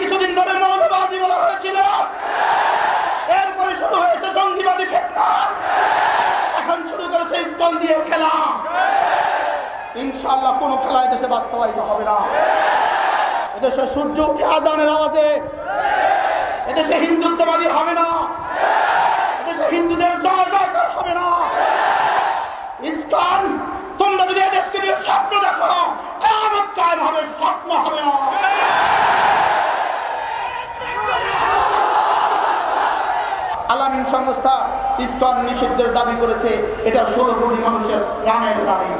দীর্ঘদিন ধরে মৌলবাদী বলা হয়েছিল। এরপরে শুরু হয়েছে জঙ্গিবাদী ফেতনা। এখন শুরু করেছে ইস্কন দিয়ে খেলা। ইনশাল্লাহ কোনো খেলা দেশে বাস্তবায়িত হবে না। এদেশে সূর্য উঠে আজানের আওয়াজে। এদেশে হিন্দুত্ববাদী হবে না। এদেশে হিন্দুদের জয় জয়কার হবে না। ইসলাম তোমরা যদি এদেশকে নিয়ে স্বপ্ন দেখো কেমন কায়েম হবে, স্বপ্ন হবে না। আলামিন সংস্থা ইসলাম নিষিদ্ধের দাবি করেছে। এটা ষোলো কোটি মানুষের প্রাণের দাবি।